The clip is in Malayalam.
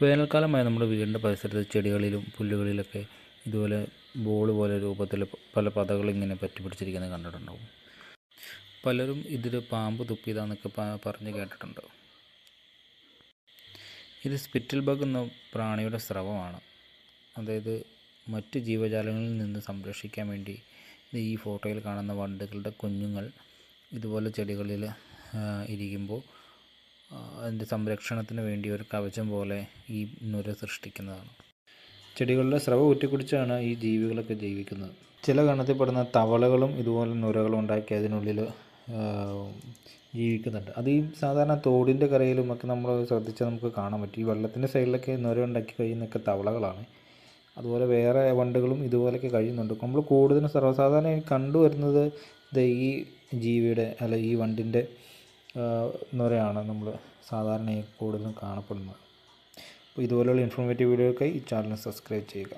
വേനൽക്കാലമായ നമ്മുടെ വീടിന്റെ പരിസരത്ത് ചെടികളിലും പുല്ലുകളിലൊക്കെ ഇതുപോലെ ബോൾ പോലെ രൂപത്തിൽ പല പതകളിങ്ങനെ പറ്റി പിടിച്ചിരിക്കുന്നത് കണ്ടിട്ടുണ്ടാവും. പലരും ഇതിൽ പാമ്പ് തുപ്പിയതാന്നൊക്കെ പറഞ്ഞ് കേട്ടിട്ടുണ്ട്. ഇത് സ്പിറ്റിൽ ബഗ് എന്ന പ്രാണിയുടെ സ്രവമാണ്. അതായത് മറ്റ് ജീവജാലങ്ങളിൽ നിന്ന് സംരക്ഷിക്കാൻ വേണ്ടി ഈ ഫോട്ടോയിൽ കാണുന്ന വണ്ടുകളുടെ കുഞ്ഞുങ്ങൾ ഇതുപോലെ ചെടികളിൽ ഇരിക്കുമ്പോൾ അതിന്റെ സംരക്ഷണത്തിന് വേണ്ടി ഒരു കവചം പോലെ ഈ നുര സൃഷ്ടിക്കുന്നതാണ്. ചെടികളുടെ സ്രവ ഊറ്റിക്കുടിച്ചാണ് ഈ ജീവികളൊക്കെ ജീവിക്കുന്നത്. ചില ഗണത്തിൽപ്പെടുന്ന തവളകളും ഇതുപോലെ നുരകളും ഉണ്ടാക്കി അതിനുള്ളിൽ ജീവിക്കുന്നുണ്ട്. അത് ഈ സാധാരണ തോടിന്റെ കരയിലും ഒക്കെ നമ്മൾ ശ്രദ്ധിച്ചാൽ നമുക്ക് കാണാൻ പറ്റും. ഈ വെള്ളത്തിന്റെ സൈഡിലൊക്കെ നുര ഉണ്ടാക്കി കഴിയുന്നൊക്കെ തവളകളാണ്. അതുപോലെ വേറെ വണ്ടുകളും ഇതുപോലെയൊക്കെ കഴിയുന്നുണ്ട്. നമ്മൾ കൂടുതലും സർവസാധാരണ കണ്ടുവരുന്നത് ഈ ജീവിയുടെ അല്ല ഈ വണ്ടിന്റെ നുരയാണ് നമ്മൾ സാധാരണയായി കൂടുതലും കാണപ്പെടുന്നത്. അപ്പോൾ ഇതുപോലെയുള്ള ഇൻഫോർമേറ്റീവ് വീഡിയോകൾക്കായി ഈ ചാനൽ സബ്സ്ക്രൈബ് ചെയ്യുക.